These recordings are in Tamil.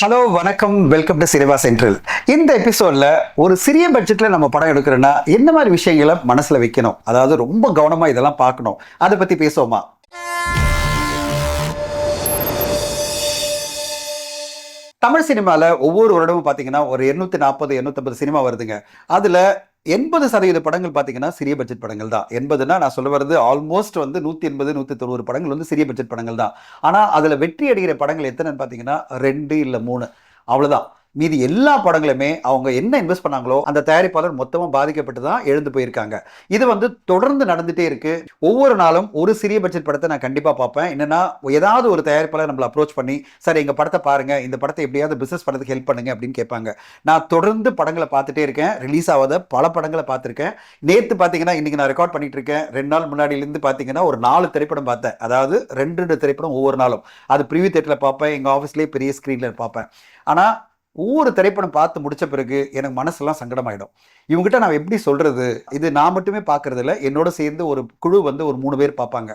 ஹலோ வணக்கம். வெல்கம் டு சினிமா சென்ட்ரல் இந்த எபிசோட்ல ஒரு சிறிய பட்ஜெட்டில் நம்ம படம் எடுக்கிறோன்னா என்ன மாதிரி விஷயங்களை மனசில் வைக்கணும்? அதாவது ரொம்ப கவனமாக இதெல்லாம் பார்க்கணும். அதை பற்றி பேசுவோமா? தமிழ் சினிமாவில் ஒவ்வொரு வருடமும் பார்த்தீங்கன்னா ஒரு எண்ணூற்றி நாற்பது எண்ணூற்றம்பது சினிமா வருதுங்க. அதில் எண்பது சதவீத படங்கள் பார்த்தீங்கன்னா சிறிய பட்ஜெட் படங்கள் தான். எண்பதுனா நான் சொல்ல வர்றது ஆல்மோஸ்ட் வந்து நூற்றி எண்பது நூற்றி தொண்ணூறு படங்கள் வந்து சிறிய பட்ஜெட் படங்கள் தான். ஆனால் அதில் வெற்றி அடைகிற படங்கள் எத்தனைன்னு பார்த்தீங்கன்னா ரெண்டு இல்லை மூணு. அவ்வளோதான் மீதி எல்லா படங்களுமே அவங்க என்ன இன்வெஸ்ட் பண்ணாங்களோ அந்த தயாரிப்பாளர் மொத்தமாக பாதிக்கப்பட்டு தான் எழுந்து போயிருக்காங்க. இது வந்து தொடர்ந்து நடந்துகிட்டே இருக்கு. ஒவ்வொரு நாளும் ஒரு சிறிய பட்ஜெட் படத்தை நான் கண்டிப்பாக பார்ப்பேன். என்னன்னா ஏதாவது ஒரு தயாரிப்பாளர் நம்மளை அப்ரோச் பண்ணி சார் எங்கள் படத்தை பாருங்க. இந்த படத்தை எப்படியாவது பிஸ்னஸ் பண்ணுறதுக்கு ஹெல்ப் பண்ணுங்க அப்படின்னு கேட்பாங்க. நான் தொடர்ந்து படங்களை பார்த்துட்டே இருக்கேன். ரிலீஸ் ஆகாத பல படங்களை பார்த்துருக்கேன். நேற்று பார்த்தீங்கன்னா இன்னைக்கு நான் ரெக்கார்ட் பண்ணிட்டு இருக்கேன். ரெண்டு நாள் முன்னாடியிலேருந்து பார்த்தீங்கன்னா ஒரு நாலு திரைப்படம் பார்த்தேன். அதாவது ரெண்டு ரெண்டு திரைப்படம் ஒவ்வொரு நாளும். அது ப்ரிவியூ தேட்டரில் பார்ப்பேன். எங்கள் ஆஃபீஸ்லேயே பெரிய ஸ்க்ரீனில் பார்ப்பேன். ஆனால் ஒவ்வொரு திரைப்படம் பார்த்து முடிச்ச பிறகு எனக்கு மனசெல்லாம் சங்கடமாயிடும். இவங்ககிட்ட நான் எப்படி சொல்கிறது இது நான் மட்டுமே பார்க்கறது இல்லை என்னோட சேர்ந்து ஒரு குழு வந்து ஒரு மூணு பேர் பார்ப்பாங்க.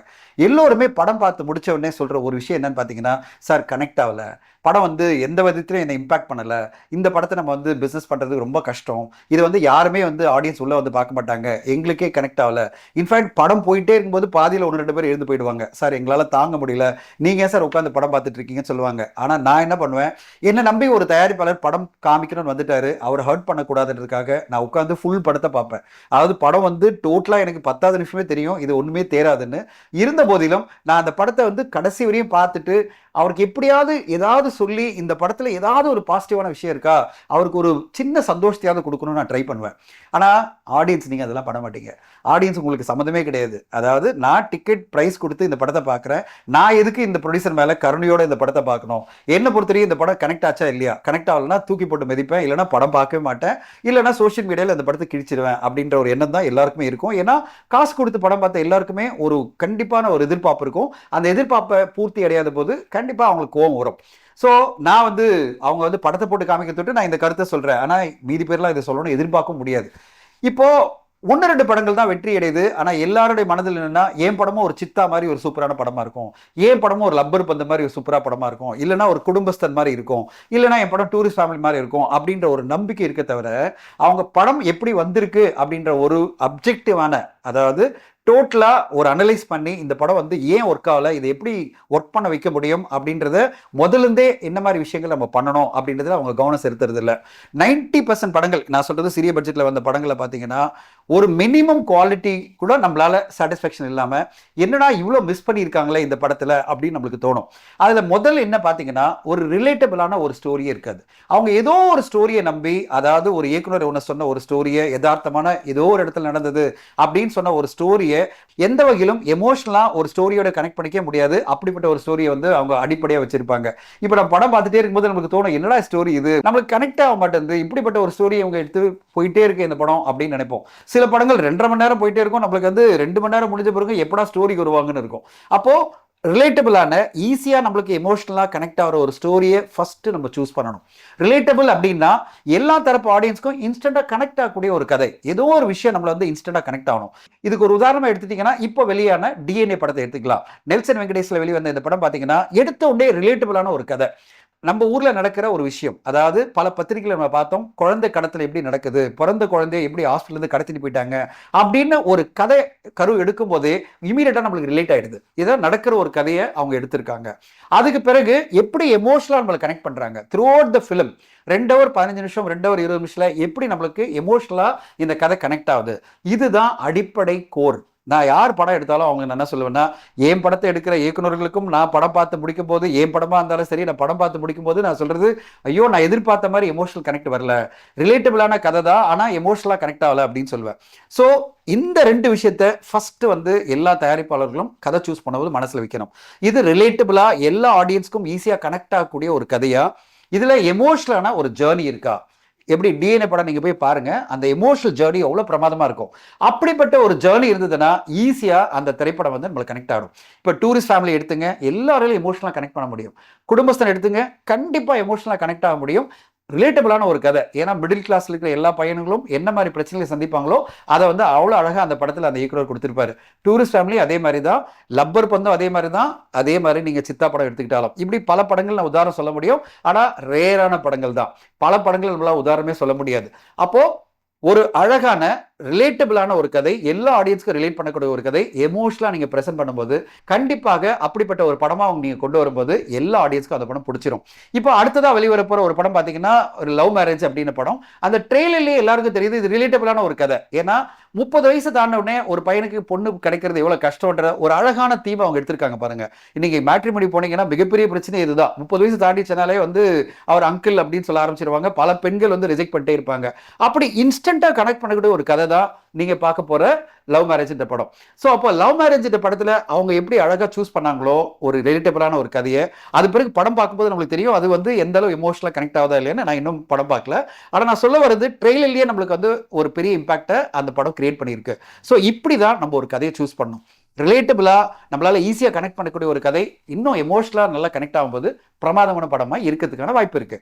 எல்லோருமே படம் பார்த்து முடிச்ச உடனே சொல்கிற ஒரு விஷயம் என்னன்னு பார்த்தீங்கன்னா சார் கனெக்ட் ஆகலை. படம் வந்து எந்த விதத்திலும் என்னை இம்பாக்ட் பண்ணலை. இந்த படத்தை நம்ம வந்து பிஸ்னஸ் பண்ணுறது ரொம்ப கஷ்டம். இது வந்து யாருமே வந்து ஆடியன்ஸ் உள்ளே வந்து பார்க்க மாட்டாங்க. எங்களுக்கே கனெக்ட் ஆகல. இன்ஃபேக்ட் படம் போயிட்டே இருக்கும்போது பாதியில் ஒன்று ரெண்டு பேர் எழுந்து போயிடுவாங்க. சார் எங்களால் தாங்க முடியல. நீங்கள் ஏன் சார் உட்காந்து படம் பார்த்துட்டு இருக்கீங்கன்னு சொல்லுவாங்க. ஆனால் நான் என்ன பண்ணுவேன்? என்னை நம்பி ஒரு தயாரிப்பாளர் படம் காமிக்கணும்னு வந்துட்டாரு. அவரை ஹர்ட் பண்ணக்கூடாதுன்றதுக்காக நான் உட்காந்து ஃபுல் படத்தை பார்ப்பேன். அதாவது படம் வந்து டோட்டலாக எனக்கு பத்தாவது நிமிஷமே தெரியும். இது ஒன்றுமே தேராதுன்னு. இருந்த போதிலும் நான் அந்த படத்தை வந்து கடைசி வரையும் பார்த்துட்டு அவருக்கு எப்படியாவது ஏதாவது சொல்லி இந்த படத்தில் ஏதாவது ஒரு பாசிட்டிவான விஷயம் இருக்கா? அவருக்கு ஒரு சின்ன சந்தோஷத்தையாவது கொடுக்கணும்னு நான் ட்ரை பண்ணுவேன். ஆனால் ஆடியன்ஸ் நீங்கள் அதெல்லாம் பண்ண மாட்டீங்க. ஆடியன்ஸ் உங்களுக்கு சம்மந்தமே கிடையாது. அதாவது நான் டிக்கெட் ப்ரைஸ் கொடுத்து இந்த படத்தை பார்க்குறேன் நான் எதுக்கு இந்த ப்ரொடியூசர் மேலே கருணையோட இந்த படத்தை பார்க்கணும் என்னை பொறுத்தவரைக்கும் இந்த படம் கனெக்ட் ஆச்சா இல்லையா? கனெக்ட் ஆகலனா தூக்கி போட்டு மிதிப்பேன். இல்லைனா படம் பார்க்கவே மாட்டேன். இல்லைனா சோஷியல் மீடியாவில் அந்த படத்தை கிழிச்சிடுவேன் அப்படின்ற ஒரு எண்ணம் தான் எல்லாருக்குமே இருக்கும். ஏன்னா காசு கொடுத்து படம் பார்த்த எல்லாருக்குமே ஒரு கண்டிப்பான ஒரு எதிர்பார்ப்பு இருக்கும். அந்த எதிர்பார்ப்பை பூர்த்தி அடையாத போது கண்டிப்பாக அவங்களுக்கு கோவம் வரும். ஸோ நான் வந்து அவங்க வந்து படத்தை போட்டு காமிக்க தொட்டு நான் இந்த கருத்தை சொல்கிறேன் ஆனால் மீதி பேர்லாம் இதை சொல்லணும்னு எதிர்பார்க்க முடியாது. இப்போது ஒன்று ரெண்டு படங்கள் தான் வெற்றி அடையுது. ஆனால் எல்லாருடைய மனதில் என்னென்னா என் படமும் ஒரு சித்தா மாதிரி ஒரு சூப்பரான படமாக இருக்கும். ஏன் படமும் ஒரு லப்பர் பந்த மாதிரி ஒரு சூப்பராக படமாக இருக்கும். இல்லைன்னா ஒரு குடும்பஸ்தன் மாதிரி இருக்கும். இல்லைன்னா என் படம் டூரிஸ்ட் ஃபேமிலி மாதிரி இருக்கும் அப்படின்ற ஒரு நம்பிக்கை இருக்க தவிர அவங்க படம் எப்படி வந்திருக்கு அப்படின்ற ஒரு அப்ஜெக்டிவான அதாவது டோட்டலாக ஒரு அனலைஸ் பண்ணி இந்த படம் வந்து ஏன் ஒர்க் ஆகல இதை எப்படி ஒர்க் பண்ண வைக்க முடியும் அப்படின்றத முதலிருந்தே என்ன மாதிரி விஷயங்கள் நம்ம பண்ணணும் அப்படின்றதுல அவங்க கவனம் செலுத்துறது இல்லை நைன்டி பர்சன்ட் படங்கள் நான் சொல்கிறது சிறிய பட்ஜெட்டில் வந்த படங்களை பார்த்தீங்கன்னா ஒரு மினிமம் குவாலிட்டி கூட நம்மளால சாட்டிஸ்ஃபேக்ஷன் இல்லாமல் என்னடா இவ்வளோ மிஸ் பண்ணியிருக்காங்களே இந்த படத்தில் அப்படின்னு நம்மளுக்கு தோணும். அதில் முதல்ல என்ன பார்த்தீங்கன்னா ஒரு ரிலேட்டபிளான ஒரு ஸ்டோரியே இருக்காது. அவங்க ஏதோ ஒரு ஸ்டோரியை நம்பி அதாவது ஒரு இயக்குனர் ஒன்று சொன்ன ஒரு ஸ்டோரியை யதார்த்தமான ஏதோ ஒரு இடத்துல நடந்தது அப்படின்னு சொன்ன ஒரு ஸ்டோரியை எந்த வகையிலும் எமோஷனலாக ஒரு ஸ்டோரியோட கனெக்ட் பண்ணிக்க முடியாது. அப்படிப்பட்ட ஒரு ஸ்டோரியை வந்து அவங்க அடிப்படையாக வச்சிருப்பாங்க. இப்போ நம்ம படம் பார்த்துட்டே இருக்கும்போது நமக்கு தோணும் என்னடா ஸ்டோரி இது? நம்மளுக்கு கனெக்ட் ஆக மாட்டேங்குது. இப்படிப்பட்ட ஒரு ஸ்டோரியை அவங்க எடுத்து போயிட்டே இருக்கு இந்த படம் அப்படின்னு நினைப்போம். சில படங்கள் ரெண்டரை மணி நேரம் போயிட்டே இருக்கும். நம்மளுக்கு வந்து ரெண்டு மணி நேரம் முடிஞ்ச பிறகு எப்படா ஸ்டோரிக்கு வருவாங்கன்னு இருக்கும். அப்போ ரிலேட்டபிளான ஈஸியாக நம்மளுக்கு எமோஷ்னலாக கனெக்ட் ஆகிற ஒரு ஸ்டோரியை ஃபஸ்ட்டு நம்ம சூஸ் பண்ணணும். ரிலேட்டபிள் அப்படின்னா எல்லா தரப்பு ஆடியன்ஸ்க்கும் இன்ஸ்டண்ட்டாக கனெக்ட் ஆகக்கூடிய ஒரு கதை. ஏதோ ஒரு விஷயம் நம்மள வந்து இன்ஸ்டண்ட்டாக கனெக்ட் ஆகணும். இதுக்கு ஒரு உதாரணம் எடுத்துட்டீங்கன்னா இப்போ வெளியான டிஎன்ஏ படத்தை எடுத்துக்கலாம். நெல்சன் வெங்கடேஷில் வெளிவந்த இந்த படம் பார்த்தீங்கன்னா எடுத்த உடனே ரிலேட்டபிளான ஒரு கதை. நம்ம ஊரில் நடக்கிற ஒரு விஷயம். அதாவது பல பத்திரிகைகள் நம்ம பார்த்தோம். குழந்தை கடத்தல் எப்படி நடக்குது? பிறந்த குழந்தைய எப்படி ஹாஸ்பிட்டலேருந்து கடத்திட்டு போயிட்டாங்க? அப்படின்னு ஒரு கதை கரு எடுக்கும் போதே இமீடியட்டாக நம்மளுக்கு ரிலேட் ஆகிடுது இதான் நடக்கிற ஒரு கதையை அவங்க எடுத்திருக்காங்க. அதுக்கு பிறகு எப்படி எமோஷனலாக நம்மளை கனெக்ட் பண்ணுறாங்க த்ரூ அவுட் த ஃபிலிம் ரெண்டு ஹவர் பதினஞ்சு நிமிஷம் ரெண்டு ஹவர் இருபது நிமிஷத்தில் எப்படி நம்மளுக்கு எமோஷ்னலாக இந்த கதை கனெக்ட் ஆகுது? இதுதான் அடிப்படை கோர் நான் யார் படம் எடுத்தாலும் அவங்க நான் என்ன சொல்லுவேன்னா என் படத்தை எடுக்கிற இயக்குனர்களுக்கும் நான் படம் பார்த்து முடிக்கும் போது என் படமாக இருந்தாலும் சரி நான் படம் பார்த்து முடிக்கும் போது நான் சொல்கிறது ஐயோ நான் எதிர்பார்த்த மாதிரி எமோஷனல் கனெக்ட் வரல. ரிலேட்டபிளான கதை தான் ஆனால் எமோஷனலாக கனெக்ட் ஆகலை அப்படின்னு சொல்லுவேன். ஸோ இந்த ரெண்டு விஷயத்த ஃபஸ்ட்டு வந்து எல்லா தயாரிப்பாளர்களும் கதை சூஸ் பண்ணும்போது மனசில் வைக்கணும். இது ரிலேட்டபிளாக எல்லா ஆடியன்ஸ்க்கும் ஈஸியாக கனெக்ட் ஆகக்கூடிய ஒரு கதையாக இதில் எமோஷனலான ஒரு ஜேர்னி இருக்கா? எப்படி டிஎன்ஏ படம் நீங்க போய் பாருங்க அந்த எமோஷனல் ஜேர்னி அவ்வளோ பிரமாதமா இருக்கும். அப்படிப்பட்ட ஒரு ஜேர்னி இருந்ததுன்னா ஈஸியாக அந்த திரைப்படம் வந்து நம்மளுக்கு கனெக்ட் ஆகும் இப்போ டூரிஸ்ட் ஃபேமிலி எடுத்துங்க எல்லாராலையும் எமோஷனலாக கனெக்ட் பண்ண முடியும். குடும்பஸ்தன் எடுத்துங்க கண்டிப்பாக எமோஷனலாக கனெக்ட் ஆக முடியும். ரிலேட்டபிளான ஒரு கதை. ஏன்னா மிடில் கிளாஸில் இருக்கிற எல்லா பையன்களும் என்ன மாதிரி பிரச்சனைகளை சந்திப்பாங்களோ அதை வந்து அவ்வளோ அழகாக அந்த படத்தில் அந்த இயக்குனர் கொடுத்துருப்பாரு. டூரிஸ்ட் ஃபேமிலி அதே மாதிரி தான் லப்பர் பந்தும் அதே மாதிரி தான் அதே மாதிரி நீங்கள் சித்தா படம் எடுத்துக்கிட்டாலும். இப்படி பல படங்கள் நான் உதாரணம் சொல்ல முடியும். ஆனால் ரேரான படங்கள் தான். பல படங்கள் நம்மளால் உதாரணமே சொல்ல முடியாது. அப்போது ஒரு அழகான ரிலேட்டபிளான ஒரு கதை எல்லா ஆடியன்ஸ்க்கும் ரிலேட் பண்ணக்கூடிய ஒரு கதை எமோஷனலாக நீங்கள் ப்ரெசென்ட் பண்ணும்போது கண்டிப்பாக அப்படிப்பட்ட ஒரு படமாக அவங்க நீங்கள் கொண்டு வரும்போது எல்லா ஆடியன்ஸ்க்கும் அந்த படம் பிடிச்சிரும். இப்போ அடுத்ததாக வெளிவர போகிற ஒரு படம் பார்த்தீங்கன்னா ஒரு லவ் மேரேஜ் அப்படின்னு படம். அந்த ட்ரெயிலர்லேயே எல்லாருக்கும் தெரியுது இது ரிலேட்டபிளான ஒரு கதை. ஏன்னா முப்பது வயசு தாண்ட உடனே ஒரு பையனுக்கு பொண்ணு கிடைக்கிறது எவ்வளோ கஷ்டம்ன்ற ஒரு அழகான தீமை அவங்க எடுத்திருக்காங்க பாருங்க. இன்னைக்கு மேட்ரிமணி போனீங்கன்னா மிகப்பெரிய பிரச்சனை இதுதான். முப்பது வயசு தாண்டிச்சனாலே வந்து அவர் அங்கிள் அப்படின்னு சொல்ல ஆரம்பிச்சிருவாங்க. பல பெண்கள் வந்து ரிஜெக்ட் பண்ணிட்டே இருப்பாங்க. அப்படி இன்ஸ்டண்ட்டாக கனெக்ட் பண்ணக்கூடிய ஒரு கதை தான் நீங்க பார்க்க போற லவ் மேரேஜ் இந்த படம். ஸோ அப்போ லவ் மேரேஜ் இந்த படத்துல அவங்க எப்படி அழகா சூஸ் பண்ணாங்களோ ஒரு ரிலேட்டபிளான ஒரு கதையை அது பிறகு படம் பார்க்கும்போது நம்மளுக்கு தெரியும் அது வந்து எந்த அளவு எமோஷனலாக கனெக்ட் ஆகுதா இல்லையான்னு நான் இன்னும் படம் பார்க்கல. ஆனால் நான் சொல்ல வர்றது ட்ரெயிலர்லேயே நம்மளுக்கு வந்து ஒரு பெரிய இம்பாக்டை அந்த படம் கிரியேட் பண்ணியிருக்கு. ஸோ இப்படி தான் நம்ம ஒரு கதையை சூஸ் பண்ணணும். ரிலேட்டபிளாக நம்மளால ஈஸியாக கனெக்ட் பண்ணக்கூடிய ஒரு கதை இன்னும் எமோஷனலாக நல்லா கனெக்ட் ஆகும்போது பிரமாதமான படமாக இருக்கிறதுக்கான வாய்ப்பு இருக்கு.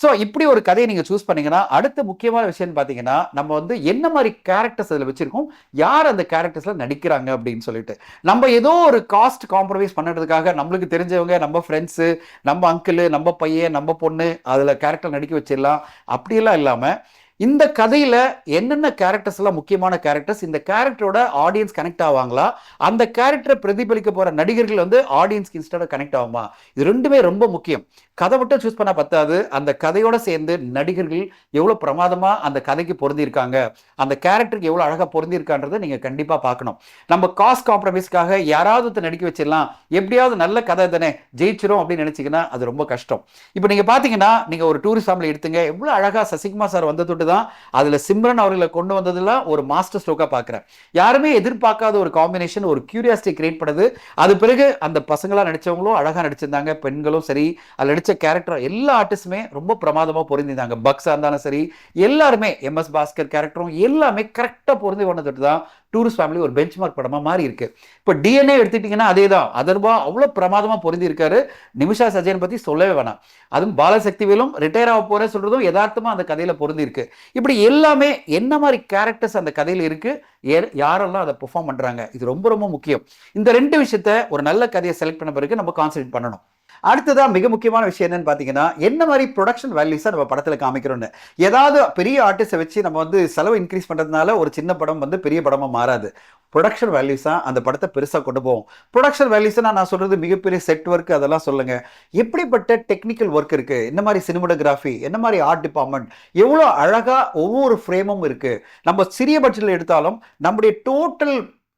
ஸோ இப்படி ஒரு கதையை நீங்கள் சூஸ் பண்ணீங்கன்னா அடுத்த முக்கியமான விஷயம்னு பார்த்தீங்கன்னா நம்ம வந்து என்ன மாதிரி கேரக்டர்ஸ் அதில் வச்சுருக்கோம்? யார் அந்த கேரக்டர்ஸில் நடிக்கிறாங்க அப்படின்னு சொல்லிட்டு. நம்ம ஏதோ ஒரு காஸ்ட் காம்ப்ரமைஸ் பண்ணுறதுக்காக நம்மளுக்கு தெரிஞ்சவங்க நம்ம ஃப்ரெண்ட்ஸு நம்ம அங்கிள் நம்ம பையன் நம்ம பொண்ணு அதில் கேரக்டர் நடிக்க வச்சிடலாம். அப்படியெல்லாம் இல்லாமல் இந்த கதையில என்னென்ன கேரக்டர்ஸ் எல்லாம் முக்கியமான கேரக்டர்ஸ் இந்த கேரக்டரோட ஆடியன்ஸ் கனெக்ட் ஆவாங்களா? அந்த கேரக்டரை பிரதிபலிக்க போற நடிகர்கள் வந்து ஆடியன்ஸ்க்கு இன்ஸ்டாட கனெக்ட் ஆகுமா? இது ரெண்டுமே ரொம்ப முக்கியம். கதை மட்டும் சூஸ் பண்ண பத்தாது. அந்த கதையோட சேர்ந்து நடிகர்கள் எவ்வளோ பிரமாதமாக அந்த கதைக்கு பொருந்திருக்காங்க அந்த கேரக்டருக்கு எவ்வளோ அழகாக பொருந்திருக்கான்றதை நீங்க கண்டிப்பாக பார்க்கணும். நம்ம காஸ்ட் காம்ப்ரமைஸ்க்காக யாராவது ஒருத்தர் நடிக்க வச்சிடலாம். எப்படியாவது நல்ல கதை தானே ஜெயிச்சிரும் அப்படின்னு நினச்சிங்கன்னா அது ரொம்ப கஷ்டம். இப்போ நீங்க பார்த்தீங்கன்னா நீங்கள் ஒரு டூரிஸ்ட் ஃபேமிலி எடுத்துங்க. எவ்வளோ அழகா சசிகுமார் சார் வந்ததொட்டு தான் அதுல சிம்ரன் அவர்களை கொண்டு வந்ததுலாம் ஒரு மாஸ்டர் ஸ்ட்ரோக்காக பார்க்குறேன் யாருமே எதிர்பார்க்காத ஒரு காம்பினேஷன் ஒரு கியூரியாசிட்டி கிரியேட் பண்ணுது. அது பிறகு அந்த பசங்களாக நடிச்சவங்களும் அழகாக நடிச்சிருந்தாங்க. பெண்களும் சரி அதில் நடித்த கேரக்டர் எல்லா ஆர்டிஸ்டுமே ரொம்ப பிரமாதமாக பொருந்திருந்தாங்க பக்ஸாக இருந்தாலும் சரி எல்லாருமே எம்எஸ் பாஸ்கர் கேரக்டரும் எல்லாமே கரெக்டாக பொருந்தி கொண்டதுட்டு தான் டூரிஸ்ட் ஃபேமிலி ஒரு பெஞ்ச் மார்க் படமாக மாறி இருக்கு. இப்போ டிஎன்ஏ எடுத்துக்கிட்டிங்கன்னா அதே தான் அதர்வா அவ்வளோ பிரமாதமாக பொருந்தி இருக்காரு நிமிஷா சஜயன் பற்றி சொல்லவே வேணாம். அதுவும் பாலசக்திவேலும் ரிட்டையர் ஆக போகிற சொல்கிறதும் யதார்த்தமாக அந்த கதையில் பொருந்தி இருக்கு இப்படி எல்லாமே என்ன மாதிரி கேரக்டர்ஸ் அந்த கதையில் இருக்குது ஏ- யாரெல்லாம் அதை பெர்ஃபார்ம் பண்ணுறாங்க இது ரொம்ப ரொம்ப முக்கியம். இந்த ரெண்டு விஷயத்த ஒரு நல்ல கதையை செலக்ட் பண்ண பிறகு நம்ம கான்சென்ட்ரேட் பண்ணணும். அடுத்ததாக மிக முக்கியமான விஷயம் என்னன்னு பார்த்தீங்கன்னா என்ன மாதிரி ப்ரொடக்ஷன் வேல்யூஸாக நம்ம படத்தில் காமிக்கிறோன்னு ஏதாவது பெரிய ஆர்டிஸ்டை வச்சு நம்ம வந்து செலவு இன்க்ரீஸ் பண்ணுறதுனால ஒரு சின்ன படம் வந்து பெரிய படமாக மாறாது. ப்ரொடக்ஷன் வேல்யூஸாக அந்த படத்தை பெருசாக கொண்டு போவோம். ப்ரொடக்ஷன் வேல்யூஸ்னா நான் சொல்கிறது மிகப்பெரிய செட் ஒர்க் அதெல்லாம் சொல்லுங்கள் எப்படிப்பட்ட டெக்னிக்கல் ஒர்க் இருக்குது என்ன மாதிரி சினிமோட்டோகிராஃபி என்ன மாதிரி ஆர்ட் டிபார்ட்மெண்ட் எவ்வளோ அழகாக ஒவ்வொரு ஃப்ரேமும் இருக்குது நம்ம சிறிய பட்ஜெட்டில் எடுத்தாலும் நம்முடைய டோட்டல்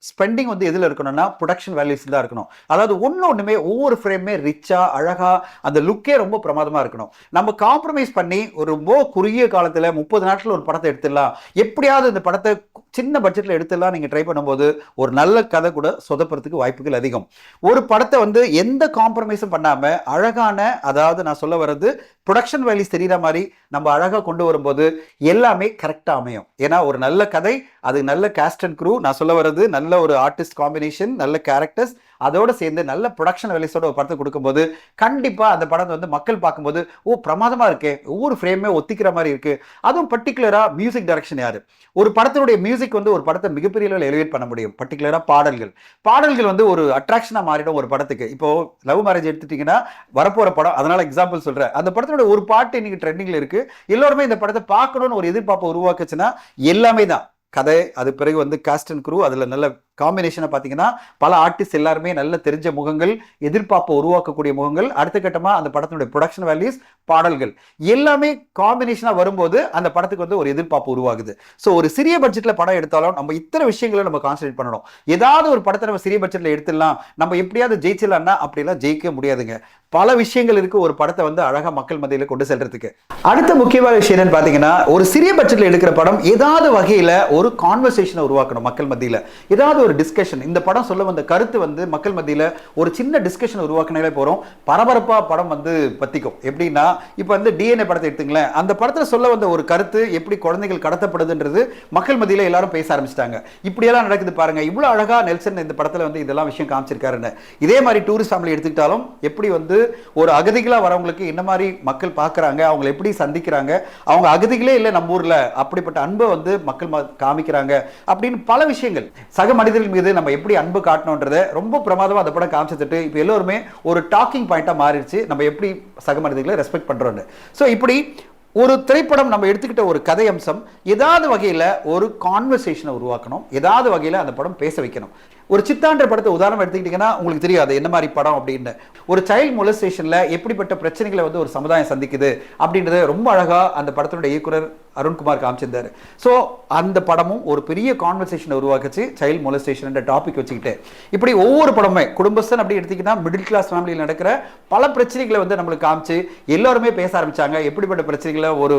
ஸ்பெண்டிங் வந்து எதில் இருக்கணும்னா ப்ரொடக்ஷன் வேல்யூஸ் தான் இருக்கணும். அதாவது ஒன்று ஒன்றுமே ஒவ்வொரு ஃப்ரேமே ரிச்சாக அழகாக அந்த லுக்கே ரொம்ப பிரமாதமாக இருக்கணும். நம்ம காம்ப்ரமைஸ் பண்ணி ஒரு ரொம்ப குறுகிய காலத்தில் முப்பது நாட்கள் ஒரு படத்தை எடுத்துடலாம். எப்படியாவது இந்த படத்தை சின்ன பட்ஜெட்டில் எடுத்துடலாம் நீங்கள் ட்ரை பண்ணும்போது ஒரு நல்ல கதை கூட சொதப்புறதுக்கு வாய்ப்புகள் அதிகம். ஒரு படத்தை வந்து எந்த காம்ப்ரமைஸும் பண்ணாமல் அழகான அதாவது நான் சொல்ல வர்றது ப்ரொடக்ஷன் வேல்யூஸ் தெரிகிற மாதிரி நம்ம அழகாக கொண்டு வரும்போது எல்லாமே கரெக்டாக அமையும். ஏன்னா ஒரு நல்ல கதை அது நல்ல கேஸ்ட் அண்ட் க்ரூ நான் சொல்ல வர்றது நல்ல ஒரு ஆர்டிஸ்ட் காம்பினேஷன் நல்ல கேரக்டர்ஸ் அதோடு சேர்ந்து நல்ல ப்ரொடக்ஷன் வேலைஸோட ஒரு படத்தை கொடுக்கும்போது கண்டிப்பாக அந்த படத்தை வந்து மக்கள் பார்க்கும்போது ஓ பிரமாதமாக இருக்கே. ஒவ்வொரு ஃப்ரேமே ஒத்திக்கிற மாதிரி இருக்குது அதுவும் பர்டிகுலராக மியூசிக் டைரக்ஷன் யார்? ஒரு படத்தினுடைய மியூசிக் வந்து ஒரு படத்தை மிகப்பெரிய அளவில் எலிவேட் பண்ண முடியும். பர்டிகுலராக பாடல்கள். பாடல்கள் வந்து ஒரு அட்ராக்ஷனாக மாறிடும் ஒரு படத்துக்கு. இப்போ லவ் மேரேஜ் எடுத்துட்டிங்கன்னா வரப்போகிற படம் அதனால் எக்ஸாம்பிள் சொல்கிறேன் அந்த படத்தோட ஒரு பாட்டு இன்னைக்கு ட்ரெண்டிங்கில் இருக்குது எல்லோருமே இந்த படத்தை பார்க்கணும்னு ஒரு எதிர்பார்ப்பை உருவாக்குச்சுன்னா எல்லாமே தான். கதை அது பிறகு வந்து காஸ்ட் அண்ட் குரூ அதில் நல்ல காம்பினேஷனை பார்த்தீங்கன்னா பல ஆர்டிஸ்ட் எல்லாருமே நல்ல தெரிஞ்ச முகங்கள் எதிர்பார்ப்பை உருவாக்கக்கூடிய முகங்கள் அடுத்த கட்டமாக அந்த படத்தினுடைய ப்ரொடக்ஷன் வேல்யூஸ் பாடல்கள். எல்லாமே காம்பினேஷனாக வரும்போது அந்த படத்துக்கு வந்து ஒரு எதிர்பார்ப்பு உருவாகுது. ஸோ ஒரு சிறிய பட்ஜெட்டில் படம் எடுத்தாலும் நம்ம இத்தனை விஷயங்களை நம்ம கான்சன்ட்ரேட் பண்ணணும். ஏதாவது ஒரு படத்தை நம்ம சிறிய பட்ஜெட்டில் எடுத்துடலாம். நம்ம எப்படியாவது ஜெயிச்சிடலாம்னா அப்படிலாம் ஜெயிக்க முடியாதுங்க. பல விஷயங்கள் இருக்கு ஒரு படத்தை வந்து அழகா மக்கள் மத்தியில் கொண்டு செல்றதுக்கு. அடுத்த முக்கியமான விஷயம் என்னன்னு பாத்தீங்கன்னா ஒரு சிறிய பட்ஜெட்ல எடுக்கிற படம் ஏதாவது வகையில் ஒரு கான்வர்சேஷனை உருவாக்கணும் மக்கள் மத்தியில். ஏதாவது ஒரு டிஸ்கஷன் இந்த படம் சொல்ல வந்த கருத்து வந்து மக்கள் மத்தியில் ஒரு சின்ன டிஸ்கஷன் உருவாக்கினாலே போகிறோம் பரபரப்பாக படம் வந்து பத்திக்கும். எப்படின்னா இப்போ வந்து டிஎன்ஏ படத்தை எடுத்துங்களேன். அந்த படத்தில் சொல்ல வந்த ஒரு கருத்து எப்படி குழந்தைகள் கடத்தப்படுதுன்றது மக்கள் மத்தியில் எல்லாரும் பேச ஆரம்பிச்சிட்டாங்க. இப்படியெல்லாம் நடக்குது பாருங்க. இவ்வளோ அழகாக நெல்சன் இந்த படத்தில் வந்து இதெல்லாம் விஷயம் காமிச்சிருக்காருன்னு. இதே மாதிரி டூரிஸ்ட் ஃபேமிலி எடுத்துக்கிட்டாலும் எப்படி வந்து ஒரு அகதிகளாக வரவங்களுக்கு என்ன மாதிரி மக்கள் பார்க்குறாங்க அவங்களை எப்படி சந்திக்கிறாங்க? அவங்க அகதிகளே இல்லை நம்ம ஊரில் அப்படிப்பட்ட அன்பை வந்து மக்கள் காமிக்கிறாங்க அப்படின்னு பல விஷயங்கள். சக மனித மனிதர்கள் மீது நம்ம எப்படி அன்பு காட்டணுன்றத ரொம்ப பிரமாதமா அந்த படம் காமிச்சிட்டு இப்போ எல்லோருமே ஒரு டாக்கிங் பாயிண்ட்டாக மாறிடுச்சு. நம்ம எப்படி சக மனிதர்களை ரெஸ்பெக்ட் பண்றோம்னு. ஸோ இப்படி ஒரு திரைப்படம் நம்ம எடுத்துக்கிட்ட ஒரு கதை அம்சம் ஏதாவது வகையில் ஒரு கான்வர்சேஷனை உருவாக்கணும். ஏதாவது வகையில் அந்த படம் பேச வைக்கணும். ஒரு சித்தாண்ட படத்தை உதாரணம் எடுத்துக்கிட்டிங்கன்னா உங்களுக்கு தெரியாது என்ன மாதிரி படம் அப்படின்னு. ஒரு சைல்டு மொலஸ்டேஷனில் எப்படிப்பட்ட பிரச்சனைகளை வந்து ஒரு சமுதாயம் சந்திக்குது அப்படின்றத ரொம்ப அழகாக அந்த படத்தினுடைய இயக்குனர் அருண்குமார் காமிச்சிருந்தாரு. ஸோ அந்த படமும் ஒரு பெரிய கான்வர்சேஷனை உருவாக்குச்சு சைல்டு மொலஸ்டேஷன் டாபிக் வச்சுக்கிட்டு. இப்படி ஒவ்வொரு படமே குடும்பஸ்தன் அப்படி எடுத்தீங்கன்னா மிடில் கிளாஸ் ஃபேமிலியில் நடக்கிற பல பிரச்சனைகளை வந்து நம்மளுக்கு காமிச்சு எல்லாருமே பேச ஆரம்பிச்சாங்க எப்படிப்பட்ட பிரச்சனைகளை ஒரு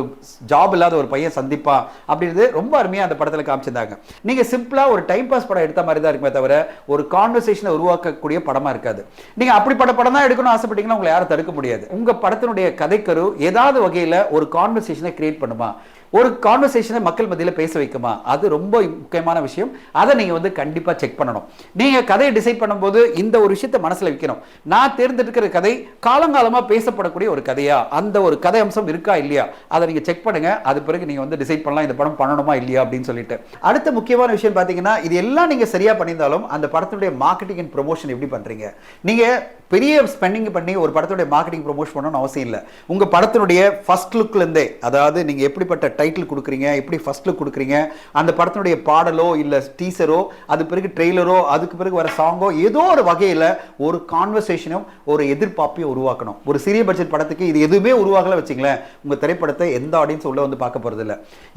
ஜாப் இல்லாத ஒரு பையன் சந்திப்பான் அப்படின்றது ரொம்ப அருமையாக அந்த படத்தில் காமிச்சிருந்தாங்க. நீங்கள் சிம்பிளாக ஒரு டைம் பாஸ் படம் எடுத்த மாதிரி தான் இருக்குமே தவிர ஒரு கான்வர்சேஷனை உருவாக்கக்கூடிய படமா இருக்காது. நீங்க அப்படிப்பட்ட படம் தான் எடுக்கணும் ஆசைப்பட்டீங்கன்னா உங்களை யாரும் தடுக்க முடியாது. உங்க படத்தினுடைய கதைக்கரு ஏதாவது வகையில ஒரு கான்வர்சேஷனை கிரியேட் பண்ணுமா? ஒரு கான்வர்சேஷனை மக்கள் மத்தியில் பேச வைக்குமா? அது ரொம்ப முக்கியமான விஷயம். அதை நீங்கள் வந்து கண்டிப்பாக செக் பண்ணணும். நீங்கள் கதையை டிசைட் பண்ணும்போது இந்த ஒரு விஷயத்தை மனசில் வைக்கணும். நான் தேர்ந்தெடுக்கிற கதை காலங்காலமாக பேசப்படக்கூடிய ஒரு கதையா? அந்த ஒரு கதை அம்சம் இருக்கா இல்லையா? அதை நீங்கள் செக் பண்ணுங்கள் அது பிறகு நீங்கள் வந்து டிசைட் பண்ணலாம் இந்த படம் பண்ணணுமா இல்லையா அப்படின்னு சொல்லிட்டு. அடுத்த முக்கியமான விஷயம் பார்த்தீங்கன்னா இது எல்லாம் நீங்கள் சரியாக பண்ணியிருந்தாலும் அந்த படத்தினுடைய மார்க்கெட்டிங் அண்ட் ப்ரொமோஷன் எப்படி பண்ணுறீங்க நீங்கள் பெரிய ஸ்பெண்டிங் பண்ணி ஒரு படத்துடைய மார்க்கெட்டிங் ப்ரொமோஷன் பண்ணணும்னு அவசியம் இல்லை. உங்கள் படத்தினுடைய ஃபர்ஸ்ட் லுக்லேருந்தே அதாவது நீங்கள் எப்படிப்பட்ட டைட்டில் கொடுக்குறீங்க எப்படி ஃபஸ்ட்டில் கொடுக்குறீங்க அந்த படத்தினுடைய பாடலோ இல்லை டீசரோ அது பிறகு ட்ரெய்லரோ அதுக்கு பிறகு வர சாங்கோ ஏதோ ஒரு வகையில் ஒரு கான்வர்சேஷனும் ஒரு எதிர்பார்ப்பையும் உருவாக்கணும். ஒரு சிறிய பட்ஜெட் படத்துக்கு இது எதுவுமே உருவாகலை வச்சிங்களேன் உங்கள் திரைப்படத்தை எந்த ஆடியன்ஸ் உள்ளே வந்து பார்க்க போகிறது இல்லை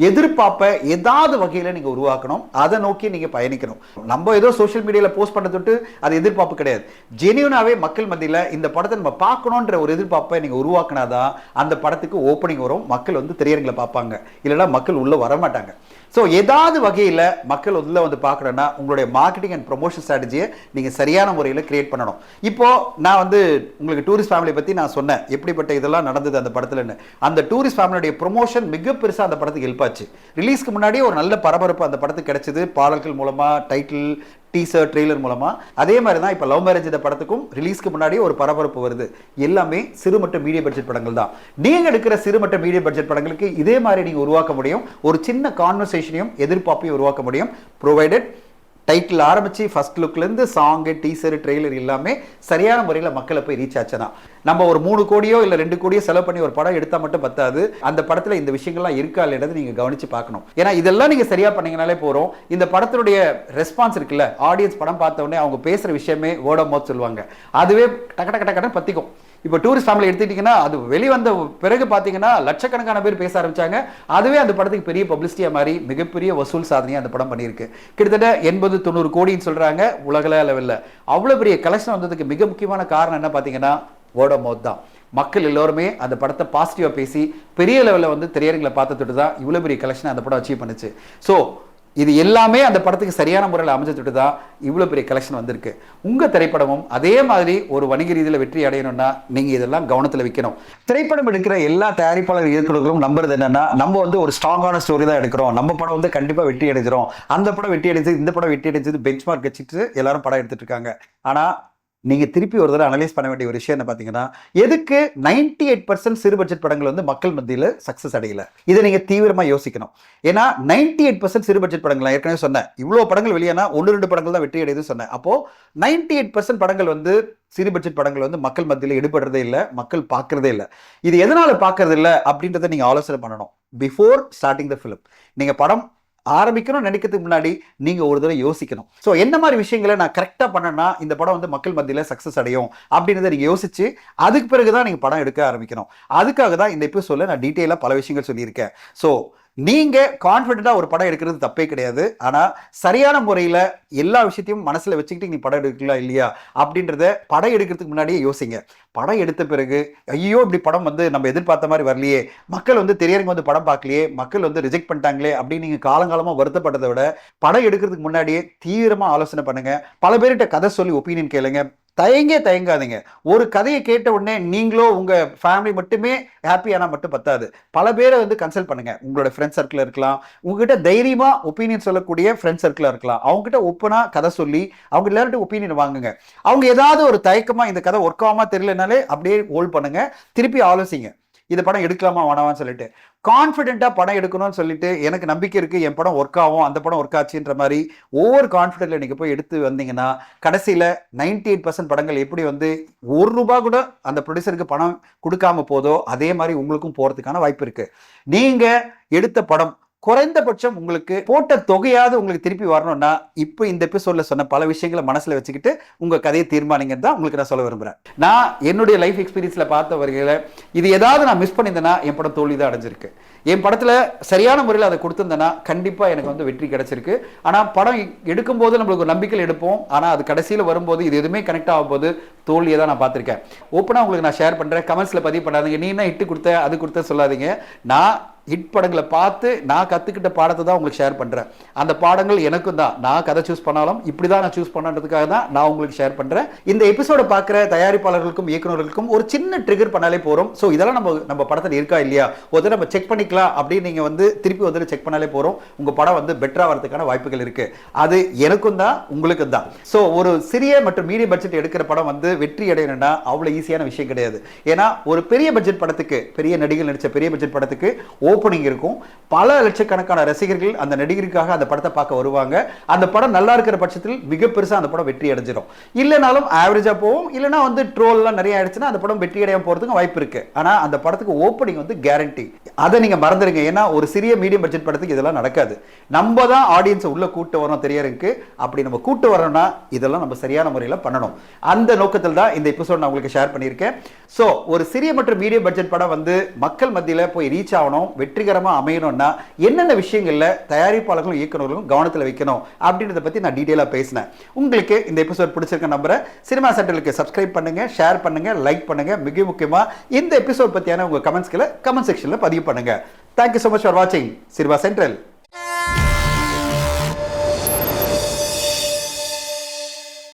எதிர்பார்ப்பை ஏதாவது வகையில் நீங்கள் உருவாக்கணும் அதை நோக்கி நீங்கள் பயணிக்கணும். நம்ம ஏதோ சோஷியல் மீடியாவில் போஸ்ட் பண்ண தொட்டு அது எதிர்பார்ப்பு கிடையாது. ஜெனியூனாகவே மக்கள் மத்தியில் இந்த படத்தை நம்ம பார்க்கணுன்ற ஒரு எதிர்பார்ப்பை நீங்கள் உருவாக்கினாதான் அந்த படத்துக்கு ஓப்பனிங் வரும் மக்கள் வந்து திரையரங்களை பார்ப்பாங்க. இல்லைன்னா மக்கள் உள்ள வர மாட்டாங்க ஸோ ஏதாவது வகையில் மக்கள் உள்ள வந்து பார்க்கணுன்னா உங்களுடைய மார்க்கெட்டிங் அண்ட் ப்ரொமோஷன் ஸ்ட்ராட்டஜியை நீங்கள் சரியான முறையில் கிரியேட் பண்ணணும். இப்போ நான் வந்து உங்களுக்கு டூரிஸ்ட் ஃபேமிலி பற்றி நான் சொன்னேன். எப்படிப்பட்ட இதெல்லாம் நடந்தது அந்த படத்துலன்னு. அந்த டூரிஸ்ட் ஃபேமிலியுடைய ப்ரொமோஷன் மிக பெருசாக அந்த படத்துக்கு ஹெல்ப் ஆச்சு. ரிலீஸ்க்கு முன்னாடியே ஒரு நல்ல பரபரப்பு அந்த படத்துக்கு கிடைச்சது. பாடல்கள் மூலமாக டைட்டில் டீசர் ட்ரெய்லர் மூலமா. அதே மாதிரி தான் இப்போ லவ் மேரேஜ் இந்த படத்துக்கும் ரிலீஸ்க்கு முன்னாடியே ஒரு பரபரப்பு வருது. எல்லாமே சிறுமட்ட மீடிய பட்ஜெட் படங்கள் தான். நீங்கள் எடுக்கிற சிறுமட்ட மீடிய பட்ஜெட் படங்களுக்கு இதே மாதிரி நீங்க உருவாக்க முடியும். ஒரு சின்ன கான்வர்சேஷனையும் எதிர்பார்ப்பையும் உருவாக்க முடியும். ப்ரொவைடட் டைட்டில் ஆரம்பிச்சு ஃபர்ஸ்ட் லுக்லேருந்து சாங்கு டீசர் ட்ரெய்லர் எல்லாமே சரியான முறையில் மக்களை போய் ரீச் ஆச்சுன்னா. நம்ம ஒரு மூணு கோடியோ இல்லை ரெண்டு கோடியோ செலவு பண்ணி ஒரு படம் எடுத்தால் மட்டும் பத்தாது. அந்த படத்தில் இந்த விஷயங்கள்லாம் இருக்கா இல்லைன்றது நீங்கள் கவனித்து பார்க்கணும். ஏன்னா இதெல்லாம் நீங்கள் சரியாக பண்ணீங்கனாலே போகிறோம் இந்த படத்தினுடைய ரெஸ்பான்ஸ் இருக்குல்ல ஆடியன்ஸ் படம் பார்த்த உடனே அவங்க பேசுகிற விஷயமே வேர்ட் ஆஃப் மவுத் சொல்லுவாங்க. அதுவே டக்க டக்க டக்கு பற்றிக்கும் இப்போ டூரிஸ்ட் ஃபேமிலி எடுத்துக்கிட்டிங்கன்னா அது வெளிவந்த பிறகு பார்த்தீங்கன்னா லட்சக்கணக்கான பேர் பேச ஆரம்பிச்சாங்க. அதுவே அந்த படத்துக்கு பெரிய பப்ளிசிட்டியாக மாதிரி மிகப்பெரிய வசூல் சாதனையாக அந்த படம் பண்ணியிருக்கு. கிட்டத்தட்ட எண்பது தொண்ணூறு கோடின்னு சொல்கிறாங்க உலக லெவலில் அவ்வளோ பெரிய கலெக்ஷன் வந்ததுக்கு மிக முக்கியமான காரணம் என்ன பார்த்தீங்கன்னா வேர்ட் ஆஃப் மவுத் தான். மக்கள் எல்லோருமே அந்த படத்தை பாசிட்டிவாக பேசி பெரிய லெவலில் வந்து திரையரங்களை பார்த்துட்டு தான் இவ்வளோ பெரிய கலெக்ஷன் அந்த படம் அச்சீவ் பண்ணுச்சு. ஸோ இது எல்லாமே அந்த படத்துக்கு சரியான முறையில் அமைஞ்சதுட்டு தான் இவ்வளோ பெரிய கலெக்ஷன் வந்திருக்கு. உங்கள் திரைப்படமும் அதே மாதிரி ஒரு வணிக ரீதியில் வெற்றி அடையணும்னா நீங்கள் இதெல்லாம் கவனத்தில் வைக்கணும். திரைப்படம் எடுக்கிற எல்லா தயாரிப்பாளர் இயக்குநர்களும் நம்புறது என்னென்னா நம்ம வந்து ஒரு ஸ்ட்ராங்கான ஸ்டோரி தான் எடுக்கிறோம். நம்ம படம் வந்து கண்டிப்பாக வெற்றி அடைஞ்சிரும். அந்த படம் வெற்றி அடைஞ்சது இந்த படம் வெற்றி அடைஞ்சது பெஞ்ச் மார்க் வச்சுட்டு எல்லாரும் படம் எடுத்துகிட்டு இருக்காங்க. ஆனால் நீங்கள் திருப்பி ஒரு தடவை அனலைஸ் பண்ண வேண்டிய ஒரு விஷயம் என்ன பார்த்தீங்கன்னா எதுக்கு நைன்டி எயிட் பர்சன்ட் சிறு பட்ஜெட் படங்கள் வந்து மக்கள் மத்தியில் சக்ஸஸ் அடையல? இதை நீங்கள் தீவிரமாக யோசிக்கணும். ஏன்னா நைன்டி எயிட் பர்சன்ட் சிறு பட்ஜெட் படங்கள் ஏற்கனவே சொன்னேன். இவ்வளோ படங்கள் வெளியானா ஒன்று ரெண்டு படங்கள் தான் வெற்றி அடையுதுன்னு சொன்னேன். அப்போது நைன்டி எயிட் பர்சன்ட் படங்கள் வந்து சிறு பட்ஜெட் படங்கள் வந்து மக்கள் மத்தியில் எடுபடுறதே இல்லை மக்கள் பார்க்குறதே இல்லை. இது எதனால் பார்க்கறது இல்லை அப்படின்றத நீங்கள் ஆலோசனை பண்ணணும். பிஃபோர் ஸ்டார்டிங் த ஃபிலிம் நீங்கள் படம் ஆரம்பிக்கணும் நினைக்கிறதுக்கு முன்னாடி நீங்கள் ஒரு தடவை யோசிக்கணும். ஸோ என்ன மாதிரி விஷயங்களை நான் கரெக்டாக பண்ணனா இந்த படம் வந்து மக்கள் மத்தியில் சக்ஸஸ் அடையும் அப்படின்றத நீங்கள் யோசிச்சு அதுக்கு பிறகு தான் நீங்கள் படம் எடுக்க ஆரம்பிக்கணும். அதுக்காக தான் இந்த சொல்ல நான் டீட்டெயிலாக பல விஷயங்கள் சொல்லியிருக்கேன். ஸோ நீங்கள் கான்ஃபிடெண்ட்டாக ஒரு படம் எடுக்கிறது தப்பே கிடையாது. ஆனால் சரியான முறையில் எல்லா விஷயத்தையும் மனசில் வச்சுக்கிட்டு நீ படம் எடுக்கலாம் இல்லையா? அப்படின்றத படம் எடுக்கிறதுக்கு முன்னாடியே யோசிங்க. படம் எடுத்த பிறகு ஐயோ இப்படி படம் வந்து நம்ம எதிர்பார்த்த மாதிரி வரலையே. மக்கள் வந்து தெரியறவங்க வந்து படம் பார்க்கலையே. மக்கள் வந்து ரிஜெக்ட் பண்ணிட்டாங்களே அப்படின்னு நீங்கள் காலங்காலமாக வருத்தப்பட்டதை விட படம் எடுக்கிறதுக்கு முன்னாடியே தீவிரமாக ஆலோசனை பண்ணுங்கள் பல பேர்கிட்ட கதை சொல்லி ஒப்பீனியன் கேளுங்க. தயங்கே தயங்காதீங்க. ஒரு கதையை கேட்ட உடனே நீங்களோ உங்கள் ஃபேமிலி மட்டுமே ஹாப்பியானால் மட்டும் பத்தாது. பல பேரை வந்து கன்சல்ட் பண்ணுங்கள் உங்களோட ஃப்ரெண்ட் சர்க்கிள் இருக்கலாம். உங்ககிட்ட தைரியமாக ஒப்பீனியன் சொல்லக்கூடிய ஃப்ரெண்ட் சர்க்கிளாக இருக்கலாம். அவங்ககிட்ட கிட்ட கதை சொல்லி அவங்க எல்லார்ட்டும் ஒப்பீனியன் வாங்குங்க. அவங்க ஏதாவது ஒரு தயக்கமாக இந்த கதை ஒர்க் ஆகாமல் தெரியலனாலே அப்படியே ஹோல்ட் பண்ணுங்கள் திருப்பி ஆலோசிங்க. இந்த படம் எடுக்கலாமா வேணாமான்னு சொல்லிட்டு. கான்ஃபிடென்ட்டாக படம் எடுக்கணும்னு சொல்லிட்டு எனக்கு நம்பிக்கை இருக்குது என் படம் ஒர்க் ஆகும் அந்த படம் ஒர்க் ஆச்சுன்ற மாதிரி ஒவ்வொரு கான்ஃபிடென்ட்ல நீங்கள் போய் எடுத்து வந்தீங்கன்னா கடைசியில் நைன்டி எயிட் பர்சன்ட் படங்கள் எப்படி வந்து ஒரு ரூபா கூட அந்த ப்ரொடியூசருக்கு பணம் கொடுக்காம போதோ அதே மாதிரி உங்களுக்கும் போகிறதுக்கான வாய்ப்பு இருக்குது நீங்கள் எடுத்த படம் குறைந்தபட்சம் உங்களுக்கு போட்ட தொகையாவது உங்களுக்கு திருப்பி வரணும்னா இப்போ இந்த எபிசோட்ல சொன்ன பல விஷயங்களை மனசுல வச்சுக்கிட்டு உங்க கதையை தீர்மானிங்கன்னு தான் உங்களுக்கு நான் சொல்ல விரும்புறேன். நான் என்னுடைய லைஃப் எக்ஸ்பீரியன்ஸ்ல பார்த்த வகையில இது ஏதாவது நான் மிஸ் பண்ணியிருந்தேன்னா என் படம் தோல்வி தான் அடைஞ்சிருக்கு. என் படத்துல சரியான முறையில் அதை கொடுத்திருந்தேன்னா கண்டிப்பா எனக்கு வந்து வெற்றி கிடைச்சிருக்கு. ஆனா படம் எடுக்கும்போது நம்மளுக்கு ஒரு நம்பிக்கையில் எடுப்போம். ஆனா அது கடைசியில் வரும்போது இது எதுவுமே கனெக்ட் ஆகும் போது தோல்வியை தான் நான் பார்த்துருக்கேன். ஓப்பனாக உங்களுக்கு நான் ஷேர் பண்றேன். கமெண்ட்ஸ்ல பதிவு பண்ணாதீங்க. நீ என்ன இட்டு கொடுத்த அது கொடுத்த சொல்லாதீங்க. நான் ஹிட் படங்களை பார்த்து நான் கற்றுக்கிட்ட பாடத்தை தான் உங்களுக்கு ஷேர் பண்ணுறேன் அந்த பாடங்கள் எனக்கும் தான். நான் கதை சூஸ் பண்ணாலும் இப்படி தான் நான் சூஸ் பண்ணுறதுக்காக தான் நான் உங்களுக்கு ஷேர் பண்ணுறேன் இந்த எபிசோடை பார்க்குற தயாரிப்பாளர்களுக்கும் இயக்குநர்களுக்கும் ஒரு சின்ன ட்ரிகர் பண்ணாலே போகிறோம் ஸோ இதெல்லாம் நம்ம நம்ம படத்தில் இருக்கா இல்லையா? ஒரு நம்ம செக் பண்ணிக்கலாம் அப்படின்னு நீங்கள் வந்து திருப்பி வந்து செக் பண்ணாலே போகிறோம் உங்கள் படம் வந்து பெட்டராக வரதுக்கான வாய்ப்புகள் இருக்குது அது எனக்கும் தான் உங்களுக்கும் தான். ஸோ ஒரு சிறிய மற்றும் மீடியம் பட்ஜெட் எடுக்கிற படம் வந்து வெற்றி அடையணும்னா அவ்வளோ ஈஸியான விஷயம் கிடையாது. ஏன்னா ஒரு பெரிய பட்ஜெட் படத்துக்கு பெரிய நடிகர் நடித்த பெரிய பட்ஜெட் படத்துக்கு ஓ ஓப்பனிங் இருக்கும். பல லட்சக்கணக்கான ரசிகர்கள் அந்த நடிகருக்காக அந்த படத்தை பார்க்க வருவாங்க. அந்த படம் நல்லா இருக்கிற பட்சத்தில் மிக பெருசா அந்த படம் வெற்றி அடைஞ்சிடும் இல்லைனாலும் ஆவரேஜா போகும். இல்லைனா வந்து ட்ரோல்லாம் நிறைய ஆயிடுச்சுன்னா அந்த படம் வெற்றி அடையாம போறதுக்கு வாய்ப்பு இருக்கு. ஆனால் அந்த படத்துக்கு ஓப்பனிங் வந்து கேரண்டி அதை நீங்கள் மறந்துடுங்க ஏன்னா ஒரு சிறிய மீடியம் பட்ஜெட் படத்துக்கு இதெல்லாம் நடக்காது. நம்ம தான் ஆடியன்ஸை உள்ள கூட்டு வரணும் தெரியறதுக்கு அப்படி நம்ம கூட்டு வரணும்னா இதெல்லாம் நம்ம சரியான முறையில் பண்ணணும். அந்த நோக்கத்தில் தான் இந்த எபிசோட் நான் உங்களுக்கு ஷேர் பண்ணியிருக்கேன். ஸோ ஒரு சிறிய மற்றும் மீடியம் பட்ஜெட் படம் வந்து மக்கள் மத்தியில் போய் ரீச் ஆகணும் வெற்றிகரமாக அமையணும்னா என்னென்ன விஷயங்களில் தயாரிப்பாளர்களும் இயக்குநர்களும் கவனத்தில் வைக்கணும் அப்படின்றத பற்றி நான் டீட்டெயிலாக பேசினேன். உங்களுக்கு இந்த எபிசோட் பிடிச்சிருக்க நம்பரை சினிமா சென்டருக்கு சப்ஸ்கிரைப் பண்ணுங்க ஷேர் பண்ணுங்க லைக் பண்ணுங்க. மிக முக்கியமாக இந்த எபிசோட் பற்றியான உங்கள் கமெண்ட்ஸ்களை கமெண்ட் செக்ஷனில் பதிவு பண்ணுங்க. Thank you so much for வாட்சிங் சினிமா சென்ட்ரல்